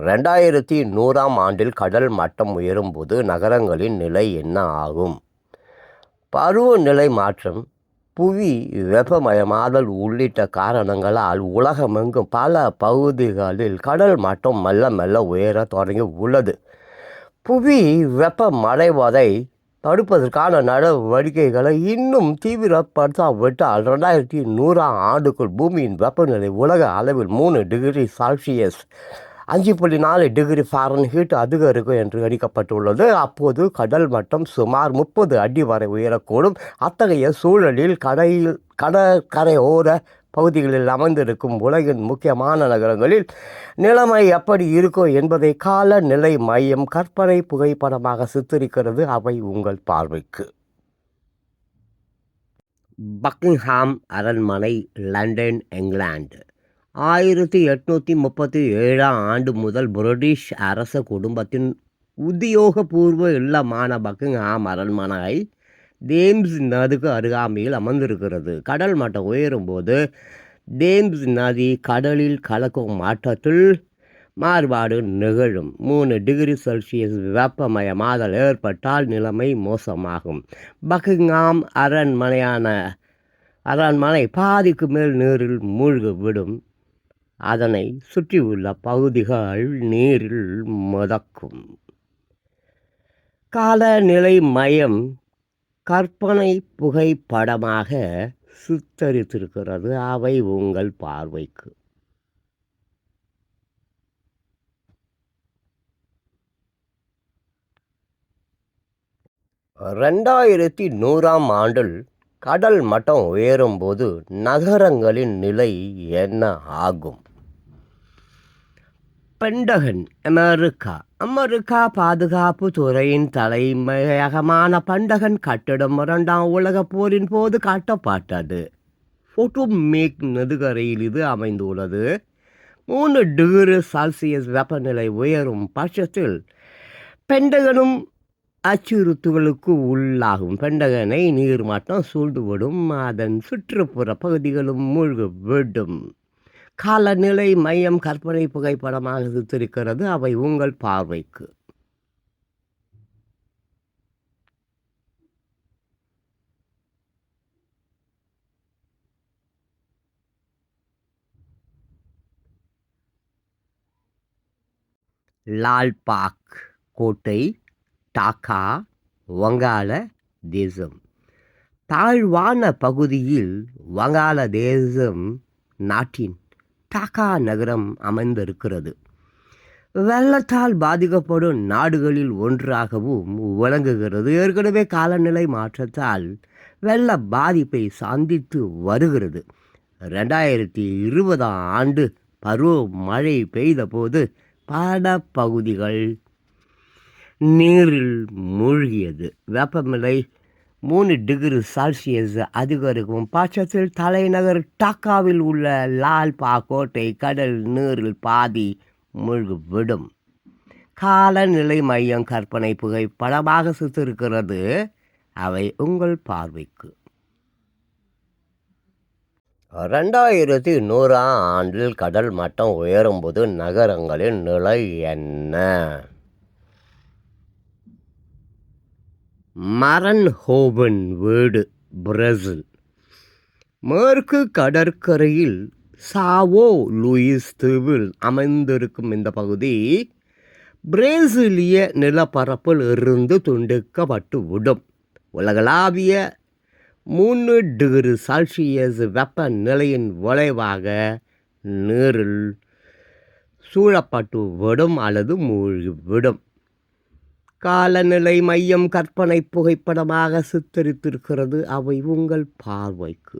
ரெண்டாயிரத்தி நூறாம் ஆண்டில் கடல் மட்டம் உயரும்போது நகரங்களின் நிலை என்ன ஆகும்? பருவநிலை மாற்றம் புவி வெப்பமயமாதல் உள்ளிட்ட காரணங்களால் உலகமெங்கும் பல பகுதிகளில் கடல் மட்டம் மெல்ல மெல்ல உயர தொடங்கி உள்ளது. புவி வெப்பமடைவதை தடுப்பதற்கான நடவடிக்கைகளை இன்னும் தீவிரப்படுத்தாவிட்டால் ரெண்டாயிரத்தி நூறாம் ஆண்டுக்குள் பூமியின் வெப்பநிலை உலக அளவில் மூணு டிகிரி செல்சியஸ் அஞ்சு புள்ளி நாலு டிகிரி ஃபாரன்ஹீட் அதிகரிக்கும் என்று கணிக்கப்பட்டுள்ளது. அப்போது கடல் மட்டம் சுமார் முப்பது அடி வரை உயரக்கூடும். அத்தகைய சூழலில் கடையில் கடற்கரையோர பகுதிகளில் அமைந்திருக்கும் உலகின் முக்கியமான நகரங்களில் நிலைமை எப்படி இருக்கும் என்பதை காலநிலை மையம் கற்பனை புகைப்படமாக சித்தரிக்கிறது. அவை உங்கள் பார்வைக்கு. பக்கிங்ஹாம் அரண்மனை லண்டன் இங்கிலாந்து. ஆயிரத்தி எட்நூற்றி முப்பத்தி ஏழாம் ஆண்டு முதல் பிரிட்டிஷ் அரச குடும்பத்தின் உத்தியோகபூர்வ இல்லமான பக்கிங்ஹாம் அரண்மனை தேம்ஸ் நதிக்கு அருகாமையில் அமர்ந்திருக்கிறது. கடல் மட்டம் உயரும்போது தேம்ஸ் நதி கடலில் கலக்கும் மாற்றத்தில் மாறுபாடு நிகழும். மூணு டிகிரி செல்சியஸ் வெப்பமயமாதல் ஏற்பட்டால் நிலைமை மோசமாகும். பக்கிங்ஹாம் அரண்மனையான அரண்மனை பாதிக்கு மேல் நீரில் மூழ்கி விடும். அதனை சுற்றியுள்ள பகுதிகள் நீரில் மிதக்கும். காலநிலை மையம் கற்பனை புகைப்படமாக சித்தரித்திருக்கிறது. அவை உங்கள் பார்வைக்கு. ரெண்டாயிரத்தி நூறாம் ஆண்டில் கடல் மட்டம் உயரும்போது நகரங்களின் நிலை என்ன ஆகும்? Pentagon America. அமெரிக்கா பாதுகாப்பு துறையின் தலைமையகமான பண்டகன் கட்டிடம் இரண்டாம் உலகப் போரின் போது காட்டப்பட்டது. ஃபோட்டோமேக் நெடுகரையில் இது அமைந்துள்ளது. மூணு டிகிரி செல்சியஸ் வெப்பநிலை உயரும் பட்சத்தில் பெண்டகனும் அச்சுறுத்துகளுக்கு உள்ளாகும். பெண்டகனை நீர்மட்டம் சூழ்ந்துவிடும். அதன் சுற்றுப்புற பகுதிகளும் மூழ்கி விடும். காலநிலை மையம் கற்பனை புகைப்படமாக சித்தரிக்கிறது. அவை உங்கள் பார்வைக்கு. லால்பாக் கோட்டை டாக்கா வங்காள தேசம். தாழ்வான பகுதியில் வங்காள தேசம் நாட்டின் டாக்கா நகரம் அமைந்திருக்கிறது. வெள்ளத்தால் பாதிக்கப்படும் நாடுகளில் ஒன்றாகவும் விளங்குகிறது. ஏற்கனவே காலநிலை மாற்றத்தால் வெள்ள பாதிப்பை சந்தித்து வருகிறது. ரெண்டாயிரத்தி இருபதாம் ஆண்டு பருவ மழை பெய்தபோது பல பகுதிகள் நீரில் மூழ்கியது. வெப்பநிலை மூணு டிகிரி செல்சியஸ் அதிகரிக்கும் பட்சத்தில் தலைநகர் டாக்காவில் உள்ள லால்பா கோட்டை கடல் நீரில் பாதி மூழ்கிவிடும். காலநிலை மையம் கற்பனை புகைப்படமாக சித்திருக்கிறது. அவை உங்கள் பார்வைக்கு. ரெண்டாயிரத்தி நூறாம் ஆண்டில் கடல் மட்டம் உயரும்போது நகரங்களின் நிலை என்ன? மரன்ஹோபன் வீடு பிரேசில். மேற்கு கடற்கரையில் சாவோ லூயிஸ் தீவில் அமைந்திருக்கும் இந்த பகுதி பிரேசிலிய நிலப்பரப்பில் இருந்து துண்டிக்கப்பட்டு விடும். உலகளாவிய மூணு டிகிரி செல்சியஸ் வெப்பநிலையின் விளைவாக நீரில் சூழப்பட்டு விடும் அல்லது மூழ்கிவிடும் காலநிலை மையம் கற்பனை புகைப்படமாக சித்தரித்திருக்கிறது. அவை உங்கள் பார்வைக்கு.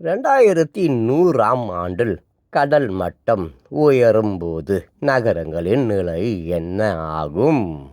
ரெண்டாயிரத்தி நூறாம் ஆண்டில் கடல் மட்டம் உயரும்போது நகரங்களின் நிலை என்ன ஆகும்?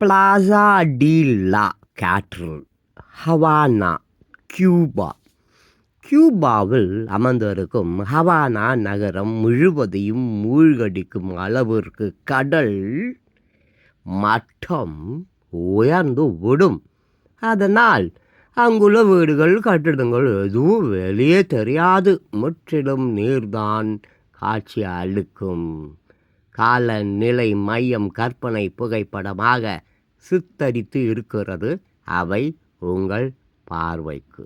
Plaza de la cathedral Havana Cuba கியூபாவில் அமர்ந்திருக்கும் ஹவானா நகரம் முழுவதையும் மூழ்கடிக்கும் அளவிற்கு கடல் மட்டம் உயர்ந்து விடும். அதனால் அங்குள்ள வீடுகள் கட்டிடங்கள் எதுவும் வெளியே தெரியாது. முற்றிலும் நீர்தான் காட்சி அளிக்கும். காலநிலை மையம் கற்பனை புகைப்படமாக சித்தரித்து இருக்கிறது. அவை உங்கள் பார்வைக்கு.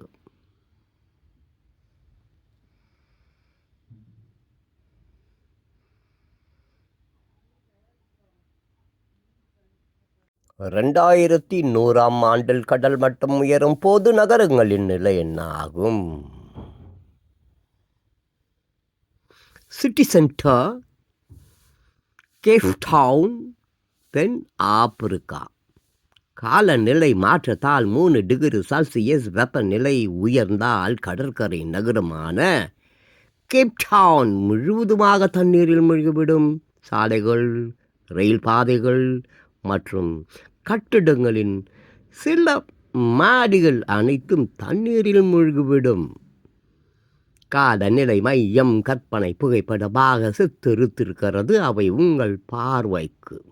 ரெண்டாயிரத்தி நூறாம் ஆண்டில் கடல் மட்டம் உயரும் போது நகரங்களின் நிலை என்ன ஆகும்? சிட்டி சென்டர் கேப் டவுன் தென் ஆப்பிரிக்கா. காலநிலை மாற்றத்தால் மூணு டிகிரி செல்சியஸ் வெப்பநிலை உயர்ந்தால் கடற்கரை நகரமான கேப்டவுன் முழுவதுமாக தண்ணீரில் மூழ்கிவிடும். சாலைகள் ரயில் பாதைகள் மற்றும் கட்டிடங்களின் சில மாடிகள் அனைத்தும் தண்ணீரில் மூழ்கிவிடும். காலநிலை மையம் கற்பனை புகைப்படமாக சித்தரித்திருக்கிறது. அவை உங்கள் பார்வைக்கு.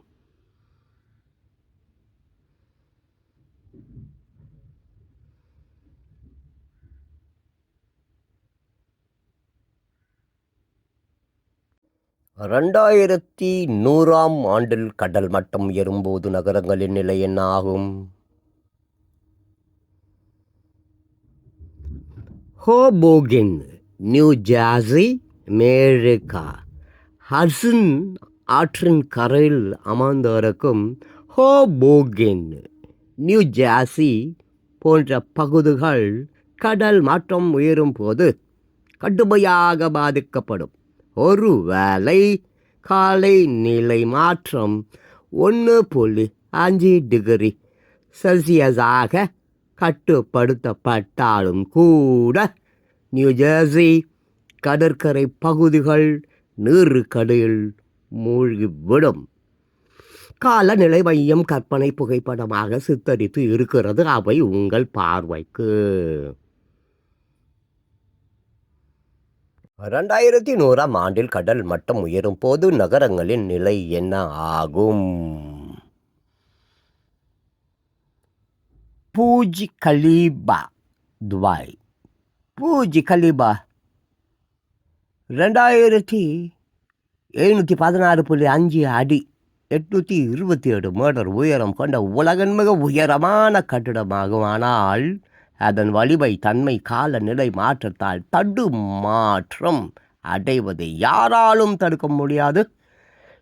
ரெண்டாயிரத்தி நூறாம் ஆண்டில் கடல் மட்டம் ஏறும்போது நகரங்களின் நிலை என்ன ஆகும்? ஹோபோகின் நியூ ஜார்சி மேழுகா ஹட்சன் ஆற்றின் கரையில் அமர்ந்திருக்கும் ஹோபோகின் நியூ ஜார்சி போன்ற பகுதிகள் கடல் மாற்றம் உயரும் போது கடுமையாக பாதிக்கப்படும். ஒருவேளை காலை நிலை மாற்றம் ஒன்று புள்ளி அஞ்சு டிகிரி செல்சியஸாக கட்டுப்படுத்தப்பட்டாலும் கூட நியூஜெர்சி கடற்கரை பகுதிகள் நீருக்கடையில் மூழ்கிவிடும். காலநிலை மையம் கற்பனை புகைப்படமாக சித்தரித்து இருக்கிறது. அவை உங்கள் பார்வைக்கு. ரெண்டாயிரத்தி நூறாம் ஆண்டில் கடல் மட்டம் உயரும் போது நகரங்களின் நிலை என்ன ஆகும்? Burj Khalifa Dubai. Burj Khalifa ரெண்டாயிரத்தி எழுநூற்றி பதினாறு புள்ளி அஞ்சு அடி எட்நூற்றி இருபத்தி ஏழு மீட்டர் உயரம் கொண்ட உலகின் மிக உயரமான கட்டிடமாகும். ஆனால் அதன் வலிமை தன்மை காலநிலை மாற்றத்தால் தடு மாற்றம் அடைவதை யாராலும் தடுக்க முடியாது.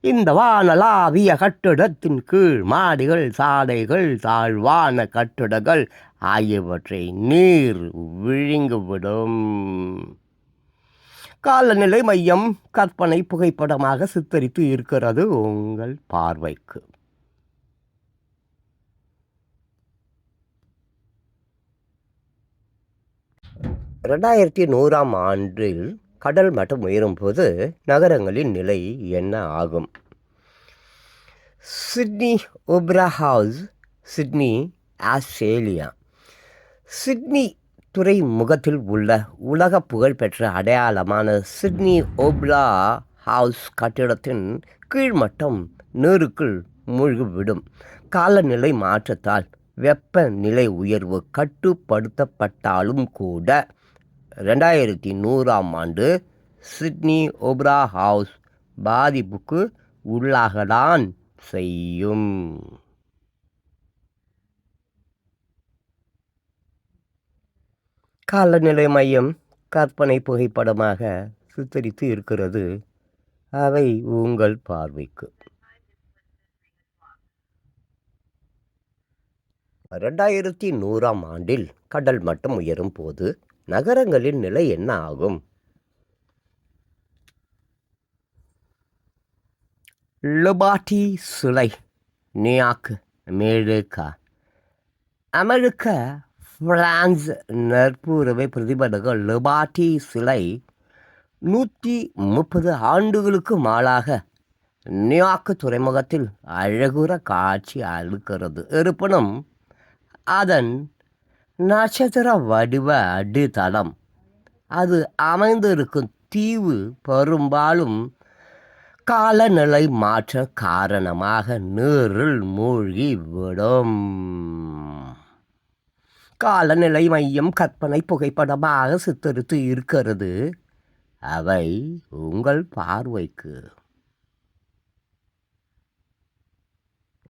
இந்த வானலாவிய கட்டிடத்தின் கீழ் மாடிகள் சாலைகள் தாழ்வான கட்டிடங்கள் ஆகியவற்றை நீர் விழுங்கிவிடும். காலநிலை மையம் கற்பனை புகைப்படமாக சித்தரித்து இருக்கிறது உங்கள் பார்வைக்கு. ரெண்டாயிரத்தி நூறாம் ஆண்டில் கடல் மட்டம் உயரும்போது நகரங்களின் நிலை என்ன ஆகும்? Sydney Opera House Sydney Australia. Sydney துறைமுகத்தில் உள்ள உலக புகழ்பெற்ற அடையாளமான சிட்னி ஓப்ரா ஹவுஸ் கட்டிடத்தின் கீழ்மட்டம் நீருக்குள் மூழ்கிவிடும். காலநிலை மாற்றத்தால் வெப்பநிலை உயர்வு கட்டுப்படுத்தப்பட்டாலும் கூட ரெண்டாயிரத்தி நூறாம் ஆண்டு சிட்னி ஒப்ரா ஹவுஸ் பாதிப்புக்கு உள்ளாகதான் செய்யும். காலநிலை மையம் கற்பனை புகைப்படமாக சித்தரித்து இருக்கிறது. அவை உங்கள் பார்வைக்கு. ரெண்டாயிரத்தி நூறாம் ஆண்டில் கடல் மட்டம் உயரும் போது நகரங்களின் நிலை என்ன ஆகும்? லுபாட்டி சிலை நியூயார்க் அமெரிக்கா. அமெரிக்க பிரான்ஸ் நட்புறவை பிரதிபலிக்க லுபாட்டி சிலை நூற்றி முப்பது ஆண்டுகளுக்கு மாலாக நியூயார்க் துறைமுகத்தில் அழகுற காட்சி அளிக்கிறது. இருப்பினும் அதன் நட்சத்திர வடிவ அடித்தளம் அது அமைந்திருக்கும் தீவு பெரும்பாலும் காலநிலை மாற்ற காரணமாக நீரில் மூழ்கி விடும் காலநிலை மையம் கற்பனை புகைப்படமாக சித்தரித்து இருக்கிறது. அவை உங்கள் பார்வைக்கு